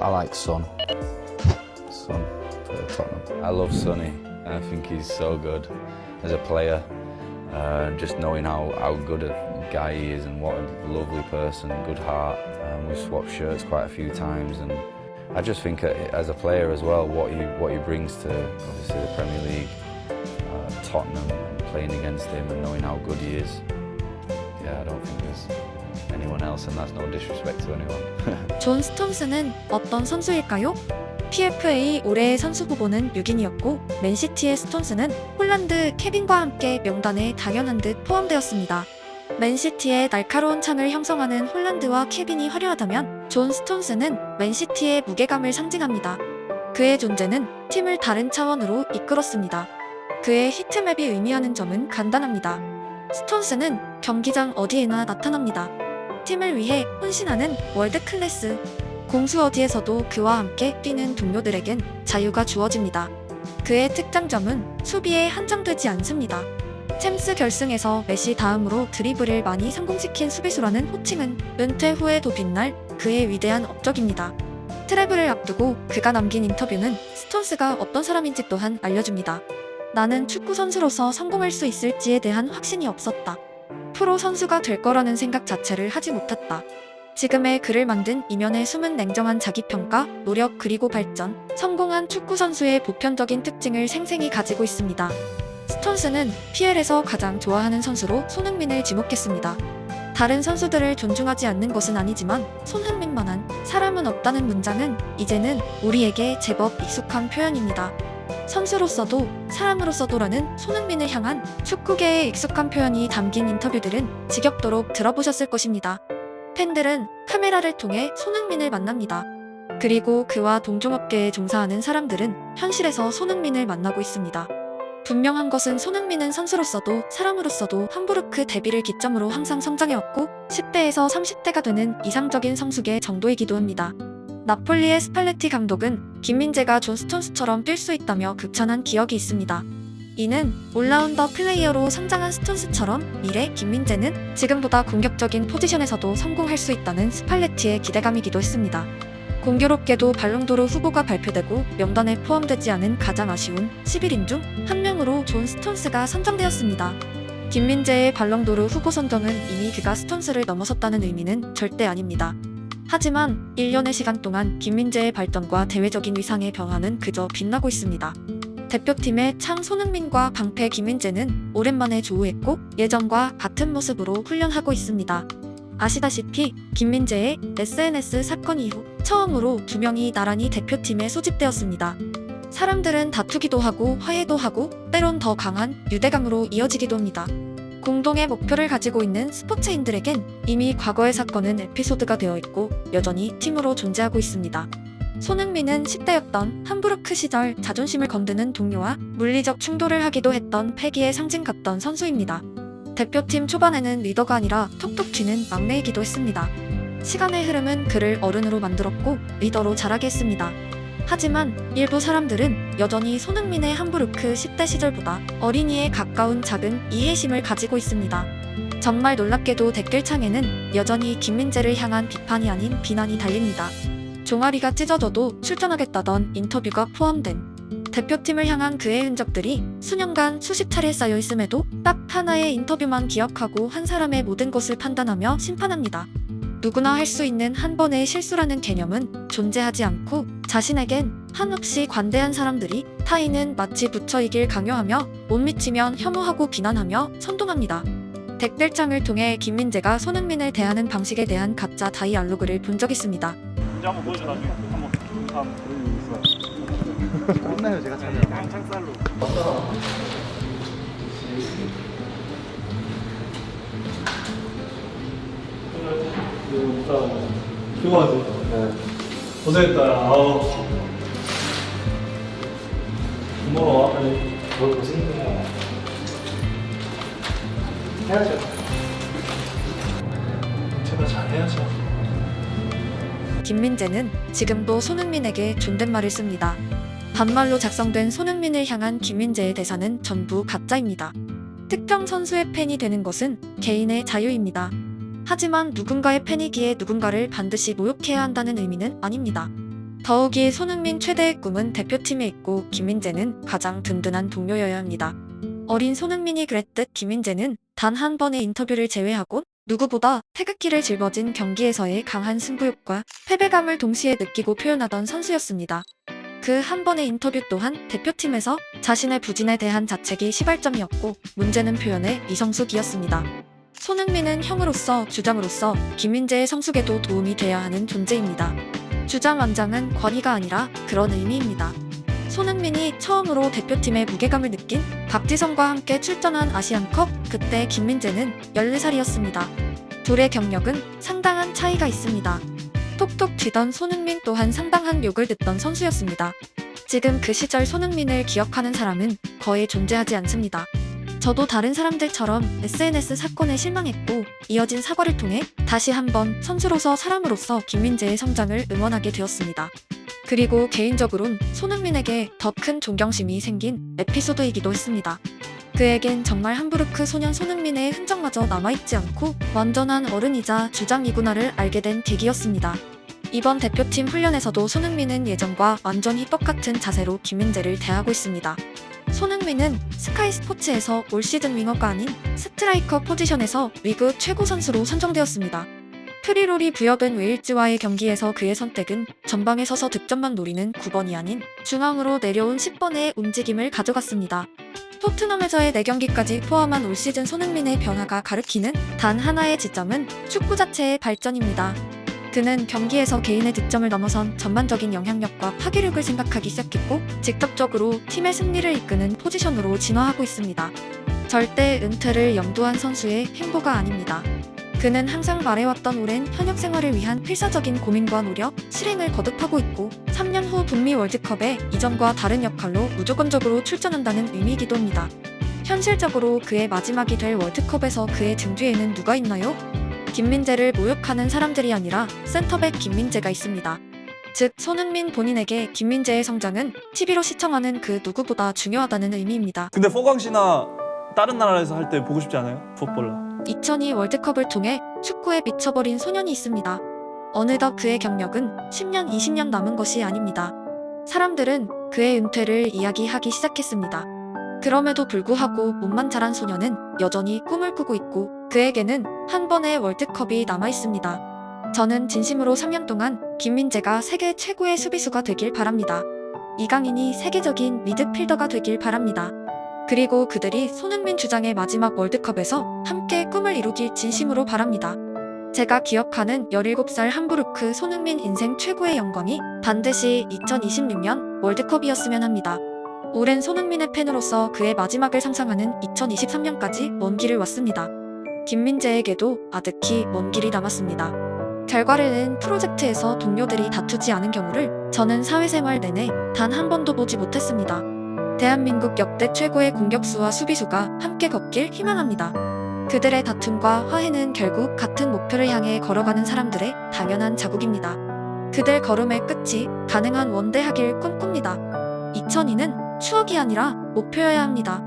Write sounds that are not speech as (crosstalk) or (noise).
I like Son. Son for Tottenham. I love Sonny. I think he's so good as a player. Uh, just knowing how, how good a guy he is and what a lovely person, good heart. Um, we've swapped shirts quite a few times, and I just think as a player as well, what he what he brings to obviously the Premier League, uh, Tottenham, and playing against him and knowing how good he is. Yeah, I don't think there's anyone else, and that's no disrespect to anyone. (laughs) 존 스톤스는 어떤 선수일까요? PFA 올해의 선수 후보는 6인이었고 맨시티의 스톤스는 홀란드 케빈과 함께 명단에 당연한 듯 포함되었습니다. 맨시티의 날카로운 창을 형성하는 홀란드와 케빈이 화려하다면 존 스톤스는 맨시티의 무게감을 상징합니다. 그의 존재는 팀을 다른 차원으로 이끌었습니다. 그의 히트맵이 의미하는 점은 간단합니다. 스톤스는 경기장 어디에나 나타납니다. 팀을 위해 헌신하는 월드 클래스. 공수 어디에서도 그와 함께 뛰는 동료들에겐 자유가 주어집니다. 그의 특장점은 수비에 한정되지 않습니다. 챔스 결승에서 메시 다음으로 드리블을 많이 성공시킨 수비수라는 호칭은 은퇴 후에도 빛날 그의 위대한 업적입니다. 트래블을 앞두고 그가 남긴 인터뷰는 스톤스가 어떤 사람인지 또한 알려줍니다. 나는 축구 선수로서 성공할 수 있을지에 대한 확신이 없었다. 프로 선수가 될 거라는 생각 자체를 하지 못했다. 지금의 글을 만든 이면의 숨은 냉정한 자기평가, 노력 그리고 발전, 성공한 축구 선수의 보편적인 특징을 생생히 가지고 있습니다. 스톤스는 PL에서 가장 좋아하는 선수로 손흥민을 지목했습니다. 다른 선수들을 존중하지 않는 것은 아니지만 손흥민만한 사람은 없다는 문장은 이제는 우리에게 제법 익숙한 표현입니다. 선수로서도 사람으로서도라는 손흥민을 향한 축구계의 익숙한 표현이 담긴 인터뷰들은 지겹도록 들어보셨을 것입니다. 팬들은 카메라를 통해 손흥민을 만납니다. 그리고 그와 동종업계에 종사하는 사람들은 현실에서 손흥민을 만나고 있습니다. 분명한 것은 손흥민은 선수로서도 사람으로서도 함부르크 데뷔를 기점으로 항상 성장해왔고 10대에서 30대가 되는 이상적인 성숙의 정도이기도 합니다. 나폴리의 스팔레티 감독은 김민재가 존 스톤스처럼 뛸 수 있다며 극찬한 기억이 있습니다. 이는 올라운더 플레이어로 성장한 스톤스처럼 미래 김민재는 지금보다 공격적인 포지션에서도 성공할 수 있다는 스팔레티의 기대감이기도 했습니다. 공교롭게도 발롱도르 후보가 발표되고 명단에 포함되지 않은 가장 아쉬운 11인 중 한 명으로 존 스톤스가 선정되었습니다. 김민재의 발롱도르 후보 선정은 이미 그가 스톤스를 넘어섰다는 의미는 절대 아닙니다. 하지만 1년의 시간 동안 김민재의 발전과 대외적인 위상의 변화는 그저 빛나고 있습니다. 대표팀의 창 손흥민과 방패 김민재는 오랜만에 조우했고 예전과 같은 모습으로 훈련하고 있습니다. 아시다시피 김민재의 SNS 사건 이후 처음으로 두 명이 나란히 대표팀에 소집되었습니다. 사람들은 다투기도 하고 화해도 하고 때론 더 강한 유대감으로 이어지기도 합니다. 공동의 목표를 가지고 있는 스포츠인들에겐 이미 과거의 사건은 에피소드가 되어 있고 여전히 팀으로 존재하고 있습니다. 손흥민은 10대였던 함부르크 시절 자존심을 건드는 동료와 물리적 충돌을 하기도 했던 패기의 상징 같던 선수입니다. 대표팀 초반에는 리더가 아니라 톡톡 튀는 막내이기도 했습니다. 시간의 흐름은 그를 어른으로 만들었고 리더로 자라게 했습니다. 하지만 일부 사람들은 여전히 손흥민의 함부르크 10대 시절보다 어린이에 가까운 작은 이해심을 가지고 있습니다. 정말 놀랍게도 댓글창에는 여전히 김민재를 향한 비판이 아닌 비난이 달립니다. 종아리가 찢어져도 출전하겠다던 인터뷰가 포함된 대표팀을 향한 그의 흔적들이 수년간 수십 차례 쌓여 있음에도 딱 하나의 인터뷰만 기억하고 한 사람의 모든 것을 판단하며 심판합니다. 누구나 할 수 있는 한 번의 실수라는 개념은 존재하지 않고 자신에겐 한없이 관대한 사람들이 타인은 마치 부처이길 강요하며 못 미치면 혐오하고 비난하며 선동합니다. 댓글창을 통해 김민재가 손흥민을 대하는 방식에 대한 가짜 다이알로그를 본 적 있습니다. 이제 한번 보여줘 나중에 한번 다음 끝나요 제가 찾아요. 그냥 창살로 피곤하지? 네. 고생했다. 아우. 고마워. 아니, 뭘 고생했냐. 해야죠. 제발 잘해야죠. 김민재는 지금도 손흥민에게 존댓말을 씁니다. 반말로 작성된 손흥민을 향한 김민재의 대사는 전부 가짜입니다. 특정 선수의 팬이 되는 것은 개인의 자유입니다. 하지만 누군가의 팬이기에 누군가를 반드시 모욕해야 한다는 의미는 아닙니다. 더욱이 손흥민 최대의 꿈은 대표팀에 있고 김민재는 가장 든든한 동료여야 합니다. 어린 손흥민이 그랬듯 김민재는 단 한 번의 인터뷰를 제외하고 누구보다 태극기를 짊어진 경기에서의 강한 승부욕과 패배감을 동시에 느끼고 표현하던 선수였습니다. 그 한 번의 인터뷰 또한 대표팀에서 자신의 부진에 대한 자책이 시발점이었고 문제는 표현의 이성숙이었습니다. 손흥민은 형으로서 주장으로서 김민재의 성숙에도 도움이 돼야 하는 존재입니다. 주장 원장은 권위가 아니라 그런 의미입니다. 손흥민이 처음으로 대표팀의 무게감을 느낀 박지성과 함께 출전한 아시안컵 그때 김민재는 14살이었습니다. 둘의 경력은 상당한 차이가 있습니다. 톡톡 튀던 손흥민 또한 상당한 욕을 듣던 선수였습니다. 지금 그 시절 손흥민을 기억하는 사람은 거의 존재하지 않습니다. 저도 다른 사람들처럼 SNS 사건에 실망했고 이어진 사과를 통해 다시 한번 선수로서 사람으로서 김민재의 성장을 응원하게 되었습니다. 그리고 개인적으론 손흥민에게 더 큰 존경심이 생긴 에피소드이기도 했습니다. 그에겐 정말 함부르크 소년 손흥민의 흔적마저 남아있지 않고 완전한 어른이자 주장이구나를 알게 된 계기였습니다. 이번 대표팀 훈련에서도 손흥민은 예전과 완전히 똑같은 자세로 김민재를 대하고 있습니다. 손흥민은 스카이 스포츠에서 올 시즌 윙어가 아닌 스트라이커 포지션에서 리그 최고 선수로 선정되었습니다. 프리롤이 부여된 웨일즈와의 경기에서 그의 선택은 전방에 서서 득점만 노리는 9번이 아닌 중앙으로 내려온 10번의 움직임을 가져갔습니다. 토트넘에서의 4경기까지 포함한 올 시즌 손흥민의 변화가 가르키는 단 하나의 지점은 축구 자체의 발전입니다. 그는 경기에서 개인의 득점을 넘어선 전반적인 영향력과 파괴력을 생각하기 시작했고 직접적으로 팀의 승리를 이끄는 포지션으로 진화하고 있습니다. 절대 은퇴를 염두한 선수의 행보가 아닙니다. 그는 항상 말해왔던 오랜 현역 생활을 위한 필사적인 고민과 노력, 실행을 거듭하고 있고 3년 후 북미 월드컵에 이전과 다른 역할로 무조건적으로 출전한다는 의미이기도 합니다. 현실적으로 그의 마지막이 될 월드컵에서 그의 등 뒤에는 누가 있나요? 김민재를 모욕하는 사람들이 아니라 센터백 김민재가 있습니다. 즉 손흥민 본인에게 김민재의 성장은 TV로 시청하는 그 누구보다 중요하다는 의미입니다. 근데 포광 씨나 다른 나라에서 할 때 보고 싶지 않아요? 풋볼러. 2002 월드컵을 통해 축구에 미쳐버린 소년이 있습니다. 어느덧 그의 경력은 10년, 20년 남은 것이 아닙니다. 사람들은 그의 은퇴를 이야기하기 시작했습니다. 그럼에도 불구하고 몸만 자란 소년은 여전히 꿈을 꾸고 있고 그에게는 한 번의 월드컵이 남아 있습니다. 저는 진심으로 3년 동안 김민재가 세계 최고의 수비수가 되길 바랍니다. 이강인이 세계적인 미드필더가 되길 바랍니다. 그리고 그들이 손흥민 주장의 마지막 월드컵에서 함께 꿈을 이루길 진심으로 바랍니다. 제가 기억하는 17살 함부르크 손흥민 인생 최고의 영광이 반드시 2026년 월드컵이었으면 합니다. 오랜 손흥민의 팬으로서 그의 마지막을 상상하는 2023년까지 먼 길을 왔습니다. 김민재에게도 아득히 먼 길이 남았습니다. 결과를 낸 프로젝트에서 동료들이 다투지 않은 경우를 저는 사회생활 내내 단 한 번도 보지 못했습니다. 대한민국 역대 최고의 공격수와 수비수가 함께 걷길 희망합니다. 그들의 다툼과 화해는 결국 같은 목표를 향해 걸어가는 사람들의 당연한 자국입니다. 그들 걸음의 끝이 가능한 원대하길 꿈꿉니다. 2002는 추억이 아니라 목표여야 합니다.